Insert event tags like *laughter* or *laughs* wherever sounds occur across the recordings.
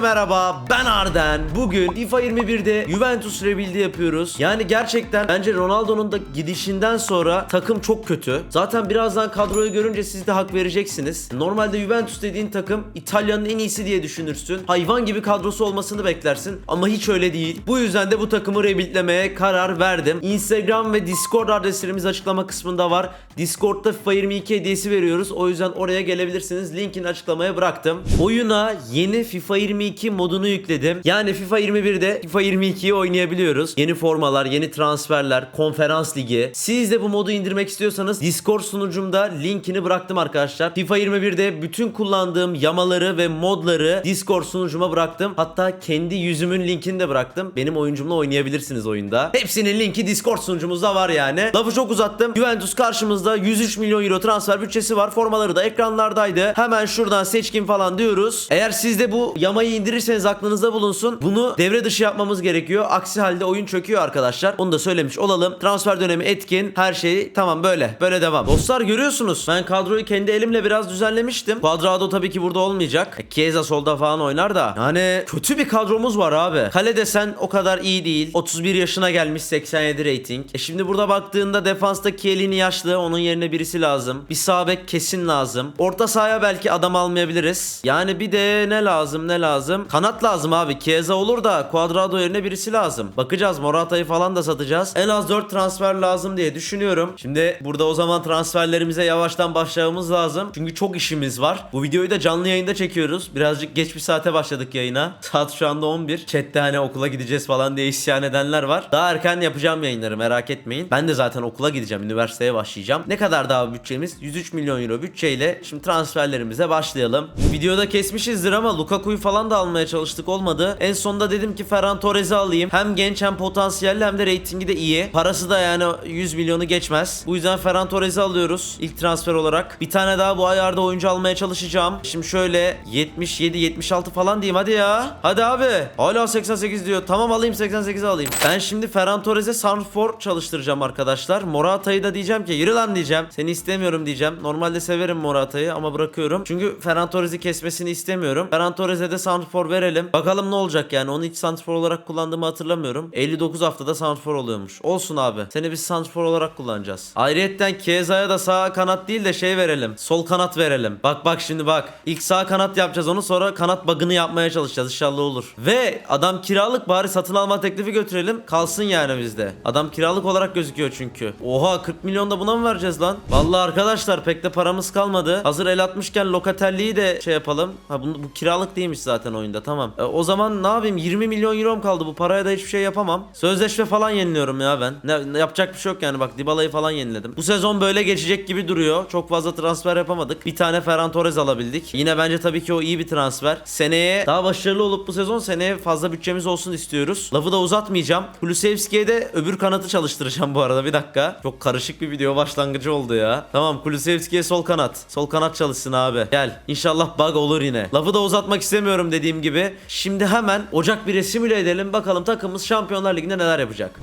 merhaba ben Arden. Bugün FIFA 21'de Juventus Rebuild'i yapıyoruz. Yani gerçekten bence Ronaldo'nun da gidişinden sonra takım çok kötü. Zaten birazdan kadroyu görünce siz de hak vereceksiniz. Normalde Juventus dediğin takım İtalya'nın en iyisi diye düşünürsün. Hayvan gibi kadrosu olmasını beklersin ama hiç öyle değil. Bu yüzden de bu takımı rebuildlemeye karar verdim. Instagram ve Discord adreslerimiz açıklama kısmında var. Discord'da FIFA 22 hediyesi veriyoruz. O yüzden oraya gelebilirsiniz. Linkini açıklamaya bıraktım. Oyuna yeni FIFA 22 modunu yükledim. Yani FIFA 21'de FIFA 22'yi oynayabiliyoruz. Yeni formalar, yeni transferler, konferans ligi. Siz de bu modu indirmek istiyorsanız Discord sunucumda linkini bıraktım arkadaşlar. FIFA 21'de bütün kullandığım yamaları ve modları Discord sunucuma bıraktım. Hatta kendi yüzümün linkini de bıraktım. Benim oyuncumla oynayabilirsiniz oyunda. Hepsinin linki Discord sunucumuzda var yani. Lafı çok uzattım. Juventus karşımızda 103 milyon euro transfer bütçesi var. Formaları da ekranlardaydı. Hemen şuradan seçkin falan diyoruz. Eğer siz de bu yamayı indirirseniz aklınızda bulunsun. Bunu devre dışı yapmamız gerekiyor. Aksi halde oyun çöküyor arkadaşlar. Onu da söylemiş olalım. Transfer dönemi etkin. Her şey tamam böyle. Böyle devam. Dostlar görüyorsunuz. Ben kadroyu kendi elimle biraz düzenlemiştim. Quadrado tabii ki burada olmayacak. E, Chiesa solda falan oynar da. Yani kötü bir kadromuz var abi. Kale desen o kadar iyi değil. 31 yaşına gelmiş 87 rating. E şimdi burada baktığında defansta Chiellini yaşlı. Onun yerine birisi lazım. Bir sağ bek kesin lazım. Orta sahaya belki adam almayabiliriz. Yani bir de ne lazım ne lazım? Kanat lazım abi. Chiesa olur da Quadrado yerine birisi lazım. Bakacağız Morata'yı falan da satacağız. En az 4 transfer lazım diye düşünüyorum. Şimdi burada o zaman transferlerimize yavaştan başlamamız lazım. Çünkü çok işimiz var. Bu videoyu da canlı yayında çekiyoruz. Birazcık geç bir saate başladık yayına. *laughs* Saat şu anda 11. Chat'te hani okula gideceğiz falan diye isyan edenler var. Daha erken yapacağım yayınları merak etmeyin. Ben de zaten okula gideceğim. Üniversiteye başlayacağım. Ne kadar daha bütçemiz? 103 milyon euro bütçeyle şimdi transferlerimize başlayalım. Videoda kesmişizdir ama Lukaku'yu falan da almaya çalıştık olmadı. En sonunda dedim ki Ferran Torres'i alayım. Hem genç hem potansiyelli hem de reytingi de iyi. Parası da yani 100 milyonu geçmez. Bu yüzden Ferran Torres'i alıyoruz ilk transfer olarak. Bir tane daha bu ayarda oyuncu almaya çalışacağım. Şimdi şöyle 77 76 falan diyeyim hadi ya. Hadi abi. Hala 88 diyor. Tamam alayım 88 alayım. Ben şimdi Ferran Torres'e Sanfor çalıştıracağım arkadaşlar. Morata'yı da diyeceğim ki yürü lan diyeceğim. Seni istemiyorum diyeceğim. Normalde severim Morata'yı ama bırakıyorum. Çünkü Ferran Torres'i kesmesini istemiyorum. Ferran Torres'e de Sanfor verelim. Bakalım ne olacak yani. Onu hiç Sanfor olarak kullandığımı hatırlamıyorum. 59 haftada Sanfor oluyormuş. Olsun abi. Seni biz Sanfor olarak kullanacağız. Ayrıyetten Chiesa'ya da sağ kanat değil de şey verelim. Sol kanat verelim. Bak bak şimdi bak. İlk sağ kanat yapacağız onu sonra kanat bug'ını yapmaya çalışacağız. İnşallah olur. Ve adam kiralık bari satın alma teklifi götürelim. Kalsın yani bizde. Adam kiralık olarak gözüküyor çünkü. Oha 40 milyon da buna mı vereceğiz lan? Vallahi arkadaşlar pek de paramız kalmadı. Hazır el atmışken Lokatelli'yi de şey yapalım. Ha bu, bu kiralık değilmiş zaten oyunda tamam. E, o zaman ne yapayım 20 milyon euro kaldı bu paraya da hiçbir şey yapamam. Sözleşme falan yeniliyorum ya ben. Ne, ne- yapacak bir şey yok yani bak Dybala'yı falan yeniledim. Bu sezon böyle geçecek gibi duruyor. Çok fazla transfer yapamadık. Bir tane Ferran Torres alabildik. Yine bence tabii ki o iyi bir transfer. Seneye daha başarılı olup bu sezon seneye fazla bütçemiz olsun istiyoruz. Lafı da uzatmayacağım. Kulusevski'ye de öbür kanatı çalıştıracağım bu arada bir dakika. Çok karışık bir video başlangıcı oldu ya. Tamam Kulusevski'ye sol kanat. Sol kanat çalışsın abi. Gel. İnşallah bug olur yine. Lafı da uzatmak istemiyorum dediğim gibi. Şimdi hemen Ocak 1'e simüle edelim. Bakalım takımımız Şampiyonlar Ligi'nde neler yapacak.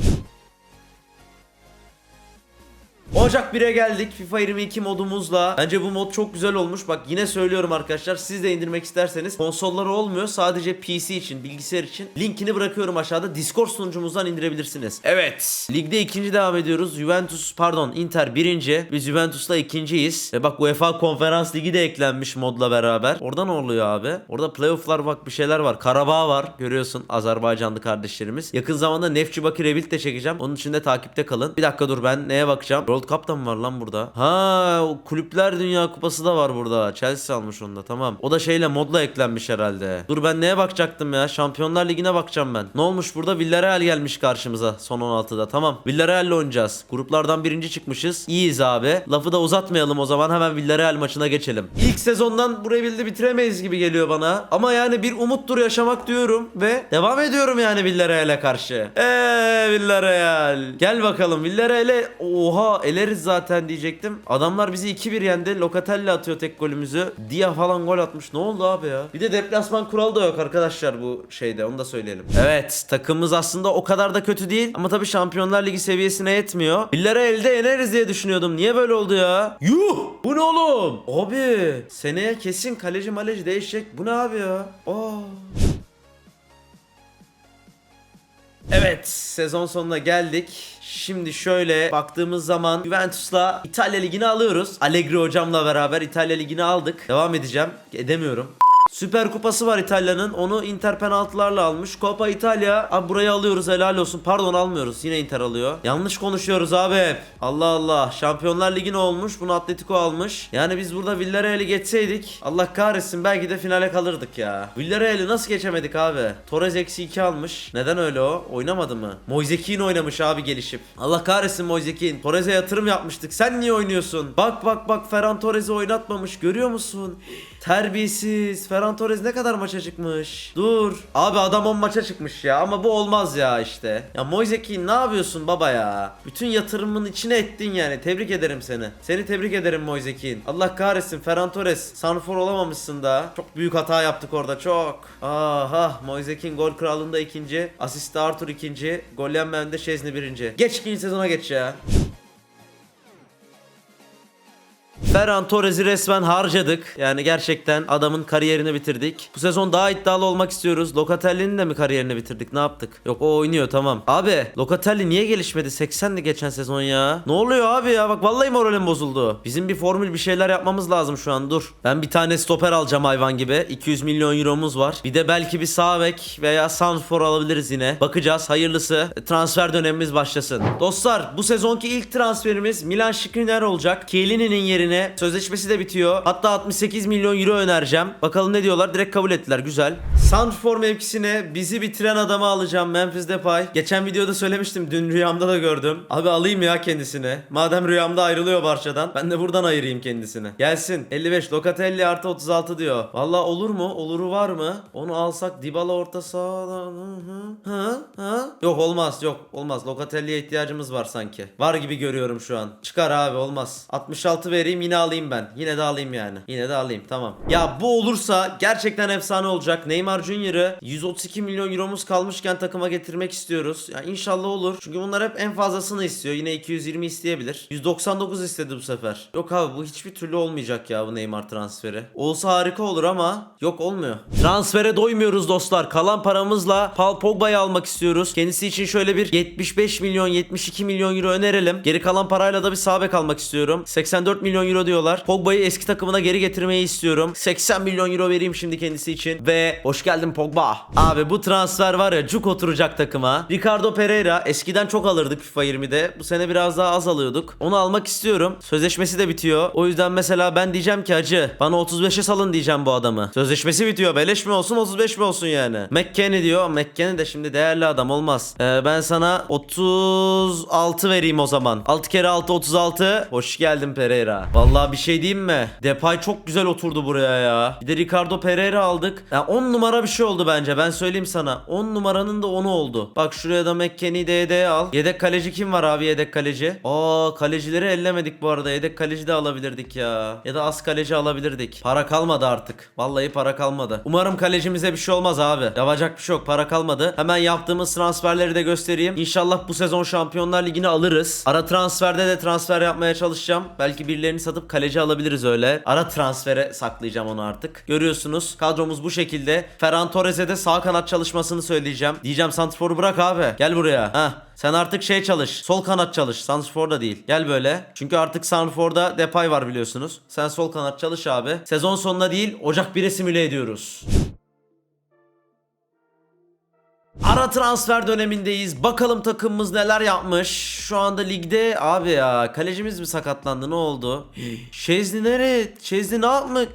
Ocak 1'e geldik FIFA 22 modumuzla. Bence bu mod çok güzel olmuş. Bak yine söylüyorum arkadaşlar. Siz de indirmek isterseniz konsolları olmuyor. Sadece PC için, bilgisayar için. Linkini bırakıyorum aşağıda. Discord sunucumuzdan indirebilirsiniz. Evet. Ligde ikinci devam ediyoruz. Juventus pardon Inter birinci. Biz Juventus'la ikinciyiz. Ve bak UEFA Konferans Ligi de eklenmiş modla beraber. Orada ne oluyor abi? Orada playofflar bak bir şeyler var. Karabağ var. Görüyorsun Azerbaycanlı kardeşlerimiz. Yakın zamanda Nefçi Bakü Rebuild de çekeceğim. Onun için de takipte kalın. Bir dakika dur ben neye bakacağım? World Cup da mı var lan burada? Ha, Kulüpler Dünya Kupası da var burada. Chelsea almış onu da tamam. O da şeyle modla eklenmiş herhalde. Dur ben neye bakacaktım ya? Şampiyonlar Ligi'ne bakacağım ben. Ne olmuş burada? Villarreal gelmiş karşımıza son 16'da. Tamam. Villarreal'le oynayacağız. Gruplardan birinci çıkmışız. İyiyiz abi. Lafı da uzatmayalım o zaman. Hemen Villarreal maçına geçelim. İlk sezondan burayı bildi bitiremeyiz gibi geliyor bana. Ama yani bir umuttur yaşamak diyorum ve devam ediyorum yani Villarreal'e karşı. Eee Villarreal. Gel bakalım Villarreal'e oha eleriz zaten diyecektim. Adamlar bizi 2-1 yendi. Locatelli atıyor tek golümüzü. Dia falan gol atmış. Ne oldu abi ya? Bir de deplasman kuralı da yok arkadaşlar bu şeyde. Onu da söyleyelim. Evet takımımız aslında o kadar da kötü değil. Ama tabii Şampiyonlar Ligi seviyesine yetmiyor. Villarreal'de yeneriz diye düşünüyordum. Niye böyle oldu ya? Yuh! Bu ne oğlum? Abi seneye kesin kaleci maleci değişecek. Bu ne abi ya? Aa. Evet sezon sonuna geldik. Şimdi şöyle baktığımız zaman Juventus'la İtalya Ligi'ni alıyoruz. Allegri hocamla beraber İtalya Ligi'ni aldık. Devam edeceğim. Edemiyorum. Süper Kupası var İtalya'nın. Onu Inter penaltılarla almış. Copa İtalya. Abi burayı alıyoruz helal olsun. Pardon almıyoruz. Yine Inter alıyor. Yanlış konuşuyoruz abi hep. Allah Allah. Şampiyonlar Ligi ne olmuş? Bunu Atletico almış. Yani biz burada Villarreal'i geçseydik Allah kahretsin belki de finale kalırdık ya. Villarreal'i nasıl geçemedik abi? Torres eksi 2 almış. Neden öyle o? Oynamadı mı? Moisekin oynamış abi gelişip. Allah kahretsin Moisekin. Torres'e yatırım yapmıştık. Sen niye oynuyorsun? Bak bak bak Ferran Torres'i oynatmamış. Görüyor musun? Terbiyesiz. Ferran Torres ne kadar maça çıkmış? Dur. Abi adam 10 maça çıkmış ya ama bu olmaz ya işte. Ya Moisekin ne yapıyorsun baba ya? Bütün yatırımın içine ettin yani. Tebrik ederim seni. Seni tebrik ederim Moisekin. Allah kahretsin Ferran Torres. Sanfor olamamışsın da. Çok büyük hata yaptık orada çok. Aha Moisekin gol kralında ikinci. Asiste Arthur ikinci. Gol yenmende Şezni birinci. Geç ikinci sezona geç ya. Ferran Torres'i resmen harcadık. Yani gerçekten adamın kariyerini bitirdik. Bu sezon daha iddialı olmak istiyoruz. Locatelli'nin de mi kariyerini bitirdik? Ne yaptık? Yok o oynuyor tamam. Abi Locatelli niye gelişmedi? 80'di geçen sezon ya. Ne oluyor abi ya? Bak vallahi moralim bozuldu. Bizim bir formül bir şeyler yapmamız lazım şu an. Dur. Ben bir tane stoper alacağım hayvan gibi. 200 milyon euromuz var. Bir de belki bir sağ bek veya sanfor alabiliriz yine. Bakacağız. Hayırlısı. Transfer dönemimiz başlasın. Dostlar bu sezonki ilk transferimiz Milan Skriniar olacak. Chiellini'nin yerine sözleşmesi de bitiyor. Hatta 68 milyon euro önereceğim. Bakalım ne diyorlar? Direkt kabul ettiler. Güzel. Santrfor mevkisine bizi bitiren adamı alacağım. Memphis Depay. Geçen videoda söylemiştim. Dün rüyamda da gördüm. Abi alayım ya kendisini. Madem rüyamda ayrılıyor Barça'dan. Ben de buradan ayırayım kendisini. Gelsin. 55. Locatelli artı 36 diyor. Valla olur mu? Oluru var mı? Onu alsak Dybala orta sahada. Hı? Hı? Yok olmaz. Yok olmaz. Locatelli'ye ihtiyacımız var sanki. Var gibi görüyorum şu an. Çıkar abi olmaz. 66 vereyim yine alayım ben. Yine de alayım yani. Yine de alayım tamam. Ya bu olursa gerçekten efsane olacak. Neymar Junior'ı 132 milyon euromuz kalmışken takıma getirmek istiyoruz. Ya inşallah olur. Çünkü bunlar hep en fazlasını istiyor. Yine 220 isteyebilir. 199 istedi bu sefer. Yok abi bu hiçbir türlü olmayacak ya bu Neymar transferi. Olsa harika olur ama yok olmuyor. Transfere doymuyoruz dostlar. Kalan paramızla Paul Pogba'yı almak istiyoruz. Kendisi için şöyle bir 75 milyon 72 milyon euro önerelim. Geri kalan parayla da bir sağ bek almak istiyorum. 84 milyon euro diyorlar. Pogba'yı eski takımına geri getirmeyi istiyorum. 80 milyon euro vereyim şimdi kendisi için. Ve hoş geldin Pogba. Abi bu transfer var ya cuk oturacak takıma. Ricardo Pereira eskiden çok alırdık FIFA 20'de. Bu sene biraz daha az alıyorduk. Onu almak istiyorum. Sözleşmesi de bitiyor. O yüzden mesela ben diyeceğim ki hacı bana 35'e salın diyeceğim bu adamı. Sözleşmesi bitiyor. Beleş mi olsun 35 mi olsun yani. McKennie diyor. McKennie de şimdi değerli adam olmaz. Ee, ben sana 36 vereyim o zaman. 6 kere 6 36. Hoş geldin Pereira. Vallahi bir şey diyeyim mi? Depay çok güzel oturdu buraya ya. Bir de Ricardo Pereira aldık. Ya 10 numara bir şey oldu bence. Ben söyleyeyim sana. 10 numaranın da 10'u oldu. Bak şuraya da McKennie'yi DD al. Yedek kaleci kim var abi yedek kaleci? Aa kalecileri ellemedik bu arada. Yedek kaleci de alabilirdik ya. Ya da az kaleci alabilirdik. Para kalmadı artık. Vallahi para kalmadı. Umarım kalecimize bir şey olmaz abi. Yapacak bir şey yok. Para kalmadı. Hemen yaptığımız transferleri de göstereyim. İnşallah bu sezon Şampiyonlar Ligi'ni alırız. Ara transferde de transfer yapmaya çalışacağım. Belki birilerini satıp kaleci alabiliriz öyle. Ara transfere saklayacağım onu artık. Görüyorsunuz kadromuz bu şekilde. Ferran Torres'e de sağ kanat çalışmasını söyleyeceğim. Diyeceğim Santrfor'u bırak abi. Gel buraya. Heh. Sen artık şey çalış. Sol kanat çalış. Santrfor'da değil. Gel böyle. Çünkü artık Santrfor'da Depay var biliyorsunuz. Sen sol kanat çalış abi. Sezon sonuna değil Ocak 1'e simüle ediyoruz. Ara transfer dönemindeyiz. Bakalım takımımız neler yapmış. Şu anda ligde abi ya kalecimiz mi sakatlandı ne oldu? Şezli nereye? Şezli ne yapmış?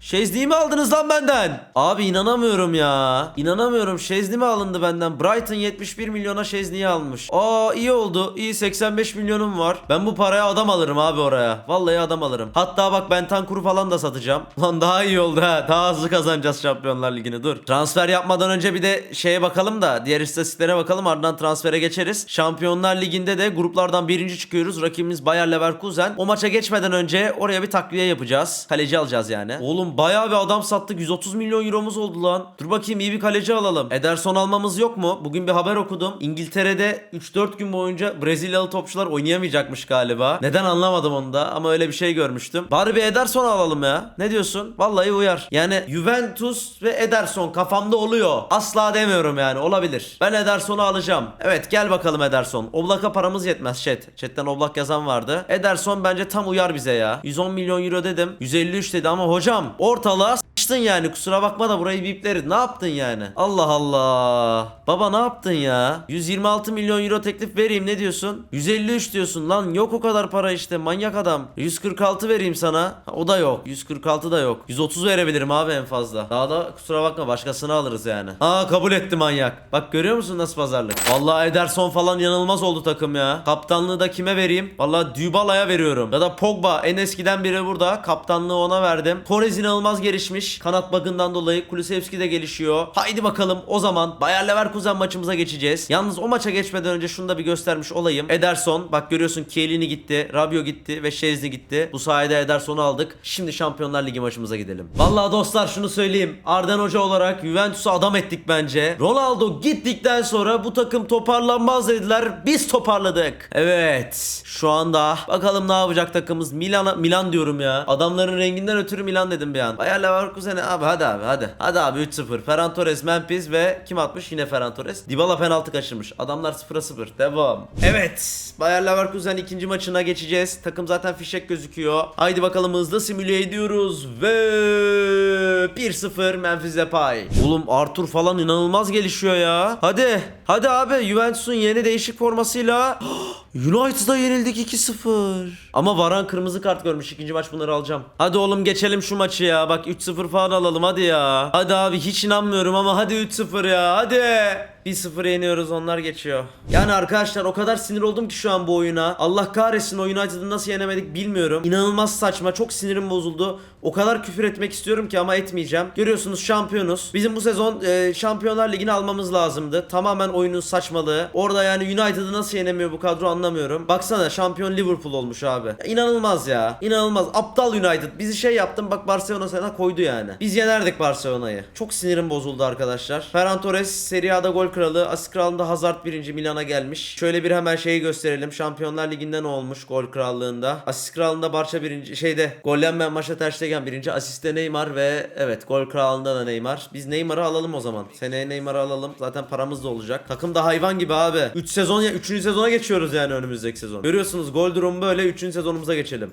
Şezli'yi mi aldınız lan benden? Abi inanamıyorum ya. İnanamıyorum. Şezli mi alındı benden? Brighton 71 milyona Şezli'yi almış. Aa iyi oldu. İyi 85 milyonum var. Ben bu paraya adam alırım abi oraya. Vallahi adam alırım. Hatta bak ben Tankuru falan da satacağım. *laughs* Lan daha iyi oldu ha. Daha hızlı kazanacağız Şampiyonlar Ligi'ni. Dur. Transfer yapmadan önce bir de şeye bakalım da diğer istatistiklere bakalım. Ardından transfere geçeriz. Şampiyonlar Ligi'nde de gruplardan birinci çıkıyoruz. Rakibimiz Bayer Leverkusen. O maça geçmeden önce oraya bir takviye yapacağız. Kaleci alacağız yani. Oğlum Bayağı bir adam sattık. 130 milyon euromuz oldu lan. Dur bakayım iyi bir kaleci alalım. Ederson almamız yok mu? Bugün bir haber okudum. İngiltere'de 3-4 gün boyunca Brezilyalı topçular oynayamayacakmış galiba. Neden anlamadım onu da ama öyle bir şey görmüştüm. Bari bir Ederson alalım ya. Ne diyorsun? Vallahi uyar. Yani Juventus ve Ederson kafamda oluyor. Asla demiyorum yani olabilir. Ben Ederson'u alacağım. Evet gel bakalım Ederson. Oblak'a paramız yetmez chat. Chatten Oblak yazan vardı. Ederson bence tam uyar bize ya. 110 milyon euro dedim. 153 dedi ama hocam ortalığa sıçtın yani kusura bakma da burayı bipleriz. Ne yaptın yani? Allah Allah. Baba ne yaptın ya? 126 milyon euro teklif vereyim ne diyorsun? 153 diyorsun lan yok o kadar para işte manyak adam. 146 vereyim sana. Ha, O da yok. 146 da yok. 130 verebilirim abi en fazla. Daha da kusura bakma başkasını alırız yani. Aa kabul etti manyak. Bak görüyor musun nasıl pazarlık? Vallahi Ederson falan yanılmaz oldu takım ya. Kaptanlığı da kime vereyim? Vallahi Dybala'ya veriyorum. Ya da Pogba en eskiden biri burada. Kaptanlığı ona verdim. Torres inanılmaz gelişmiş. Kanat bakından dolayı Kulusevski de gelişiyor. Haydi bakalım o zaman Bayer Leverkusen maçımıza geçeceğiz. Yalnız o maça geçmeden önce şunu da bir göstermiş olayım. Ederson bak görüyorsun Chiellini gitti, Rabiot gitti ve Şezni gitti. Bu sayede Ederson'u aldık. Şimdi Şampiyonlar Ligi maçımıza gidelim. Vallahi dostlar şunu söyleyeyim. Arden Hoca olarak Juventus'u adam ettik bence. Ronaldo gittikten sonra bu takım toparlanmaz dediler. Biz toparladık. Evet. Şu anda bakalım ne yapacak takımımız. Milan Milan diyorum ya. Adamların renginden ötürü Milan dedim bir an. Bayer Leverkusen'e abi hadi abi hadi. Hadi abi 3-0. Ferran Torres, Memphis ve kim atmış? Yine Ferran Torres. Dybala penaltı kaçırmış. Adamlar 0'a 0. Devam. Evet. Bayer Leverkusen ikinci maçına geçeceğiz. Takım zaten fişek gözüküyor. Haydi bakalım hızlı simüle ediyoruz ve 1-0 Memphis Depay. Oğlum Arthur falan inanılmaz gelişiyor ya. Hadi. Hadi abi Juventus'un yeni değişik formasıyla *gasps* United'a yenildik 2-0. Ama Varan kırmızı kart görmüş. İkinci maç bunları alacağım. Hadi oğlum geçelim şu maçı ya. Bak 3-0 falan alalım hadi ya. Hadi abi hiç inanmıyorum ama hadi 3-0 ya. Hadi. 1-0 yeniyoruz onlar geçiyor. Yani arkadaşlar o kadar sinir oldum ki şu an bu oyuna. Allah kahretsin o United'ı nasıl yenemedik bilmiyorum. İnanılmaz saçma. Çok sinirim bozuldu. O kadar küfür etmek istiyorum ki ama etmeyeceğim. Görüyorsunuz şampiyonuz. Bizim bu sezon e, Şampiyonlar Ligi'ni almamız lazımdı. Tamamen oyunun saçmalığı. Orada yani United'ı nasıl yenemiyor bu kadro anlamıyorum. Baksana şampiyon Liverpool olmuş abi. Ya, inanılmaz ya. İnanılmaz. Aptal United. Bizi şey yaptım bak Barcelona sana koydu yani. Biz yenerdik Barcelona'yı. Çok sinirim bozuldu arkadaşlar. Ferran Torres Serie A'da gol kralı. Asist kralında Hazard birinci Milan'a gelmiş. Şöyle bir hemen şeyi gösterelim. Şampiyonlar Ligi'nde ne olmuş gol krallığında? Asist kralında Barça birinci. Şeyde gollenmeyen maçta Ter Stegen birinci. Asiste Neymar ve evet gol krallığında da Neymar. Biz Neymar'ı alalım o zaman. Seneye Neymar'ı alalım. Zaten paramız da olacak. Takım da hayvan gibi abi. 3 sezon ya 3. sezona geçiyoruz yani önümüzdeki sezon. Görüyorsunuz gol durumu böyle 3. sezonumuza geçelim.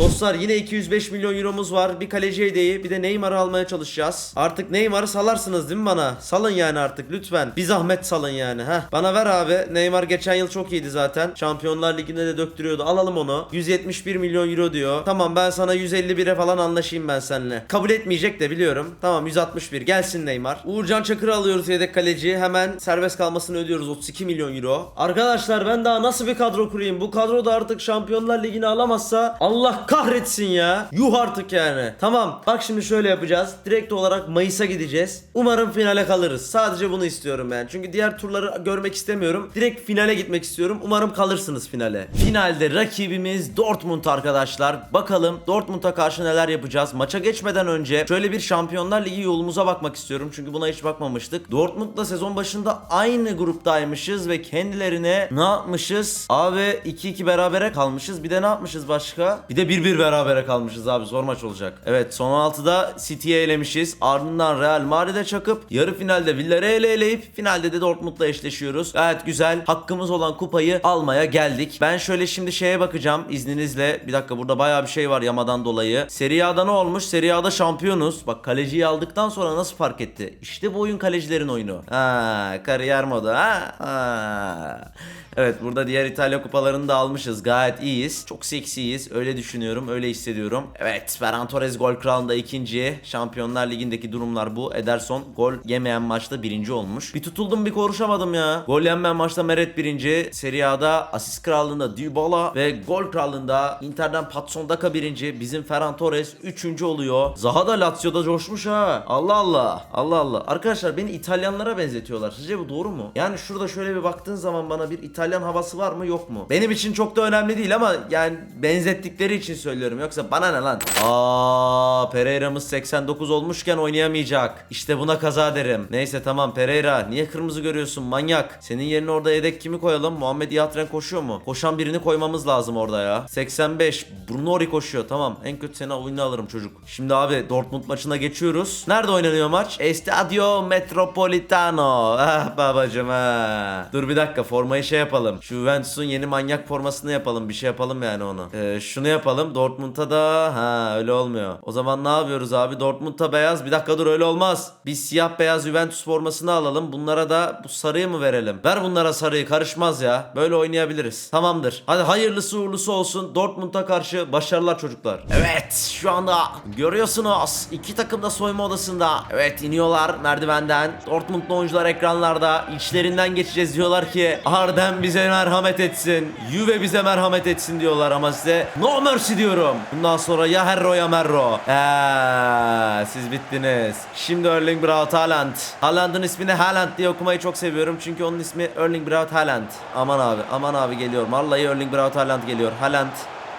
Dostlar yine 205 milyon euromuz var. Bir kaleci hediyeyi bir de Neymar'ı almaya çalışacağız. Artık Neymar'ı salarsınız değil mi bana? Salın yani artık lütfen. Bir zahmet salın yani. Heh. Bana ver abi. Neymar geçen yıl çok iyiydi zaten. Şampiyonlar Ligi'nde de döktürüyordu. Alalım onu. 171 milyon euro diyor. Tamam ben sana 151'e falan anlaşayım ben seninle. Kabul etmeyecek de biliyorum. Tamam 161. Gelsin Neymar. Uğurcan Çakır'ı alıyoruz yedek kaleci. Hemen serbest kalmasını ödüyoruz. 32 milyon euro. Arkadaşlar ben daha nasıl bir kadro kurayım? Bu kadro da artık Şampiyonlar Ligi'ni alamazsa Allah kahretsin ya. Yuh artık yani. Tamam. Bak şimdi şöyle yapacağız. Direkt olarak Mayıs'a gideceğiz. Umarım finale kalırız. Sadece bunu istiyorum ben. Çünkü diğer turları görmek istemiyorum. Direkt finale gitmek istiyorum. Umarım kalırsınız finale. Finalde rakibimiz Dortmund arkadaşlar. Bakalım Dortmund'a karşı neler yapacağız. Maça geçmeden önce şöyle bir Şampiyonlar Ligi yolumuza bakmak istiyorum. Çünkü buna hiç bakmamıştık. Dortmund'la sezon başında aynı gruptaymışız ve kendilerine ne yapmışız? Abi 2-2 berabere kalmışız. Bir de ne yapmışız başka? Bir de 1-1 berabere kalmışız abi. Zor maç olacak. Evet son 16'da City'ye elemişiz. Ardından Real Madrid'e çakıp yarı finalde Villarreal'e eleyip finalde de Dortmund'la eşleşiyoruz. Gayet güzel. Hakkımız olan kupayı almaya geldik. Ben şöyle şimdi şeye bakacağım izninizle. Bir dakika burada bayağı bir şey var yamadan dolayı. Serie A'da ne olmuş? Serie A'da şampiyonuz. Bak kaleciyi aldıktan sonra nasıl fark etti? İşte bu oyun kalecilerin oyunu. Ha, kariyer modu ha. ha. Evet burada diğer İtalya kupalarını da almışız. Gayet iyiyiz. Çok seksiyiz. Öyle düşünüyorum. Öyle hissediyorum. Evet Ferran Torres gol kralında ikinci. Şampiyonlar Ligi'ndeki durumlar bu. Ederson gol yemeyen maçta birinci olmuş. Bir tutuldum bir konuşamadım ya. Gol yenmeyen maçta Meret birinci. Serie A'da asist krallığında Dybala ve gol krallığında Inter'den Patson Daka birinci. Bizim Ferran Torres üçüncü oluyor. Zaha da Lazio'da coşmuş ha. Allah Allah. Allah Allah. Arkadaşlar beni İtalyanlara benzetiyorlar. Sizce bu doğru mu? Yani şurada şöyle bir baktığın zaman bana bir İtalyan havası var mı yok mu? Benim için çok da önemli değil ama yani benzettikleri için söylüyorum. Yoksa bana ne lan? Aa Pereira'mız 89 olmuşken oynayamayacak. İşte buna kaza derim. Neyse tamam Pereira niye kırmızı görüyorsun manyak? Senin yerine orada yedek kimi koyalım? Muhammed Yatren koşuyor mu? Koşan birini koymamız lazım orada ya. 85 Brunori koşuyor tamam. En kötü seni oyuna alırım çocuk. Şimdi abi Dortmund maçına geçiyoruz. Nerede oynanıyor maç? Estadio Metropolitano. Ah babacım ha. Dur bir dakika formayı şey yapalım. Şu Juventus'un yeni manyak formasını yapalım. Bir şey yapalım yani onu. Ee, şunu yapalım. Dortmund'a da ha öyle olmuyor. O zaman ne yapıyoruz abi? Dortmund'a beyaz. Bir dakika dur öyle olmaz. Biz siyah beyaz Juventus formasını alalım. Bunlara da bu sarıyı mı verelim? Ver bunlara sarıyı karışmaz ya. Böyle oynayabiliriz. Tamamdır. Hadi hayırlısı uğurlusu olsun. Dortmund'a karşı başarılar çocuklar. Evet şu anda görüyorsunuz. iki takım da soyma odasında. Evet iniyorlar merdivenden. Dortmund'lu oyuncular ekranlarda. İçlerinden geçeceğiz diyorlar ki Arden bize merhamet etsin. Juve bize merhamet etsin diyorlar ama size no mercy diyorum. Bundan sonra ya Herro ya Merro. Eee siz bittiniz. Şimdi Erling Braut Haaland. Haaland'ın ismini Haaland diye okumayı çok seviyorum. Çünkü onun ismi Erling Braut Haaland. Aman abi aman abi geliyor. Vallahi Erling Braut Haaland geliyor. Haaland.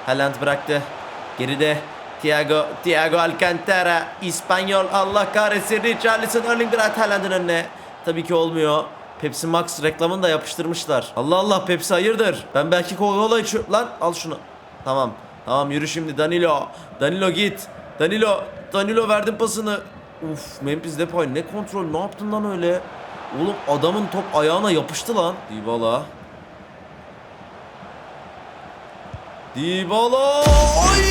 Haaland bıraktı. Geride Thiago, Thiago Alcantara, İspanyol Allah kahretsin Richarlison Erling Braut Haaland'ın önüne. Tabii ki olmuyor. Pepsi Max reklamını da yapıştırmışlar. Allah Allah Pepsi hayırdır? Ben belki Coca-Cola içiyorum. Lan al şunu. Tamam. Tamam yürü şimdi Danilo. Danilo git. Danilo. Danilo verdim pasını. Uf Memphis Depay ne kontrol ne yaptın lan öyle? Oğlum adamın top ayağına yapıştı lan. Dybala. Dybala. Ay!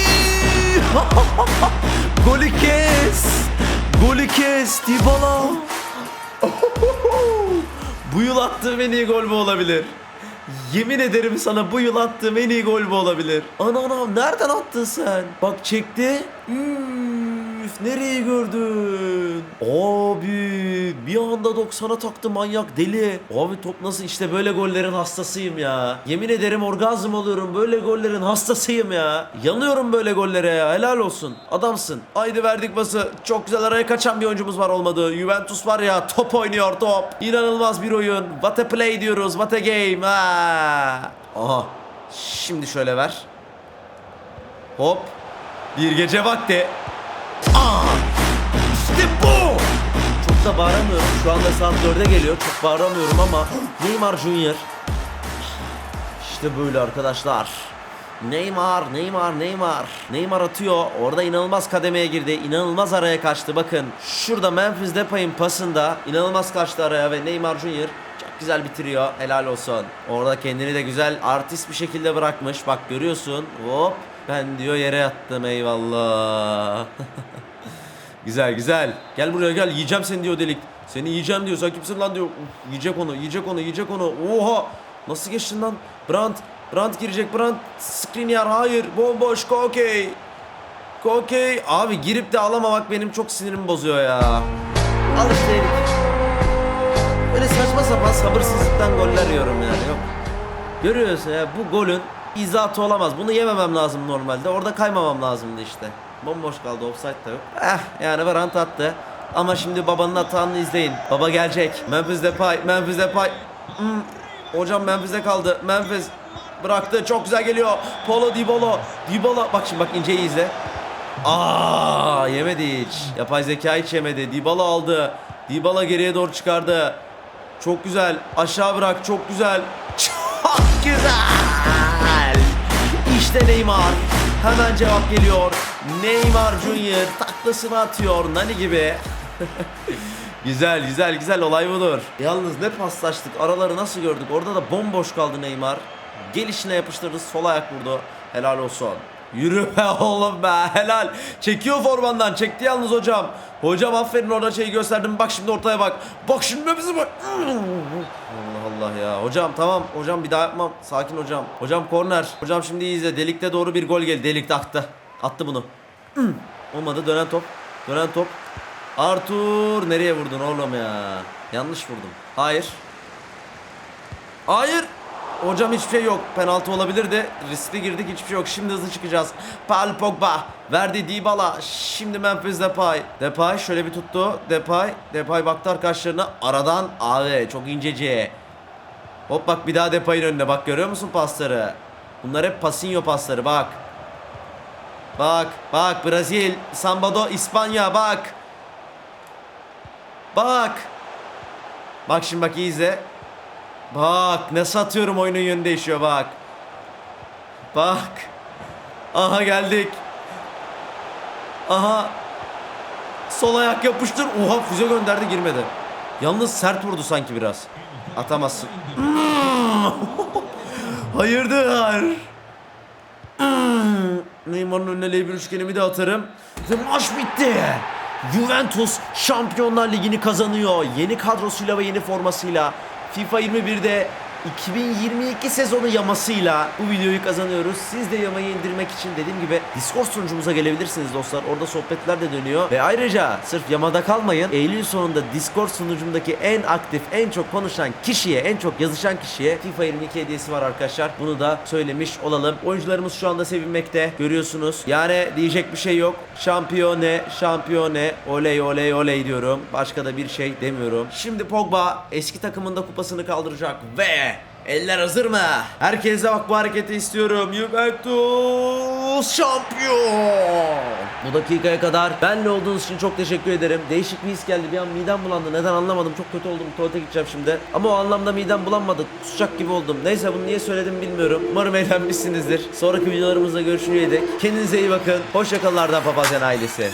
*laughs* Golü kes. Golü kes Dybala. *laughs* bu yıl attığım en iyi gol bu olabilir. Yemin ederim sana bu yıl attığım en iyi gol bu olabilir. Ana ana nereden attın sen? Bak çekti. Üf, nereyi gördün? Abi bir anda 90'a taktı manyak deli. Abi top nasıl işte böyle gollerin hastasıyım ya. Yemin ederim orgazm oluyorum böyle gollerin hastasıyım ya. Yanıyorum böyle gollere ya helal olsun. Adamsın. Haydi verdik bası. Çok güzel araya kaçan bir oyuncumuz var olmadı. Juventus var ya top oynuyor top. İnanılmaz bir oyun. What a play diyoruz. What a game. Ha. Aha. Şimdi şöyle ver. Hop. Bir gece vakti. Aa! İşte bu! Çok da bağıramıyorum. Şu anda saat 4'e geliyor. Çok bağıramıyorum ama Neymar Junior. İşte böyle arkadaşlar. Neymar, Neymar, Neymar. Neymar atıyor. Orada inanılmaz kademeye girdi. İnanılmaz araya kaçtı. Bakın şurada Memphis Depay'ın pasında inanılmaz kaçtı araya ve Neymar Junior çok güzel bitiriyor. Helal olsun. Orada kendini de güzel artist bir şekilde bırakmış. Bak görüyorsun. Hop. Ben diyor yere yattım eyvallah. *laughs* güzel güzel. Gel buraya gel yiyeceğim seni diyor delik. Seni yiyeceğim diyor. Sen kimsin lan diyor. Uf, yiyecek onu yiyecek onu yiyecek onu. Oha. Nasıl geçtin lan? Brandt. Brandt girecek. Brandt. Skriniar hayır. Bomboş. Kokey. Kokey. Abi girip de alamamak benim çok sinirimi bozuyor ya. Al işte herif. Böyle saçma sapan sabırsızlıktan goller yiyorum yani yok. Görüyorsun ya bu golün izahatı olamaz. Bunu yememem lazım normalde. Orada kaymamam lazımdı işte. Bomboş kaldı offside da yok. Eh yani Varant attı. Ama şimdi babanın hatanını izleyin. Baba gelecek. Memphis Depay, Memphis Depay. Hmm. Hocam Memphis'de kaldı. Memphis bıraktı. Çok güzel geliyor. Paulo Dybala. Dybala. Bak şimdi bak inceyi izle. Aa yemedi hiç. Yapay zeka hiç yemedi. Dybala aldı. Dybala geriye doğru çıkardı. Çok güzel. Aşağı bırak. Çok güzel. *laughs* Çok güzel. İşte Neymar. Hemen cevap geliyor. Neymar Junior taklasını atıyor. Nani gibi. *laughs* güzel güzel güzel olay budur. Yalnız ne paslaştık. Araları nasıl gördük? Orada da bomboş kaldı Neymar. Gelişine yapıştırdı. Sol ayak vurdu. Helal olsun. Yürü be *laughs* oğlum be helal. Çekiyor formandan çekti yalnız hocam. Hocam aferin orada şeyi gösterdim. Bak şimdi ortaya bak. Bak şimdi bizi bak. Allah ya. Hocam tamam. Hocam bir daha yapmam. Sakin hocam. Hocam korner. Hocam şimdi izle. Delikte doğru bir gol geldi. Delikte attı. Attı bunu. *clears throat* Olmadı. Dönen top. Dönen top. Artur nereye vurdun oğlum ya? Yanlış vurdum. Hayır. Hayır. Hocam hiçbir şey yok. Penaltı olabilirdi. Riskli girdik hiçbir şey yok. Şimdi hızlı çıkacağız. Paul Pogba. Verdi Dybala. Şimdi Memphis Depay. Depay şöyle bir tuttu. Depay. Depay baktı arkadaşlarına. Aradan abi çok inceci. Hop bak bir daha Depay'ın önüne bak görüyor musun pasları? Bunlar hep Pasinho pasları bak. Bak bak Brazil, Sambado, İspanya bak. Bak. Bak şimdi bak iyi izle. Bak nasıl atıyorum oyunun yönü değişiyor bak. Bak. Aha geldik. Aha. Sol ayak yapıştır. Oha füze gönderdi girmedi. Yalnız sert vurdu sanki biraz. Atamazsın. *laughs* Hayırdır? *clears throat* Neymar'ın önüne L1 üçgenimi de atarım. Maç bitti. Juventus Şampiyonlar Ligi'ni kazanıyor. Yeni kadrosuyla ve yeni formasıyla. FIFA 21'de 2022 sezonu yamasıyla bu videoyu kazanıyoruz. Siz de yamayı indirmek için dediğim gibi Discord sunucumuza gelebilirsiniz dostlar. Orada sohbetler de dönüyor. Ve ayrıca sırf yamada kalmayın. Eylül sonunda Discord sunucumdaki en aktif, en çok konuşan kişiye, en çok yazışan kişiye FIFA 22 hediyesi var arkadaşlar. Bunu da söylemiş olalım. Oyuncularımız şu anda sevinmekte. Görüyorsunuz. Yani diyecek bir şey yok. Şampiyone, şampiyone, oley oley oley diyorum. Başka da bir şey demiyorum. Şimdi Pogba eski takımında kupasını kaldıracak ve Eller hazır mı? Herkese bak bu hareketi istiyorum. Juventus şampiyon. Bu dakikaya kadar benle olduğunuz için çok teşekkür ederim. Değişik bir his geldi. Bir an midem bulandı. Neden anlamadım. Çok kötü oldum. Tuvalete gideceğim şimdi. Ama o anlamda midem bulanmadı. Kusacak gibi oldum. Neyse bunu niye söyledim bilmiyorum. Umarım eğlenmişsinizdir. Sonraki videolarımızda görüşünceye dek. Kendinize iyi bakın. Hoşçakalın Arda Papazyan ailesi.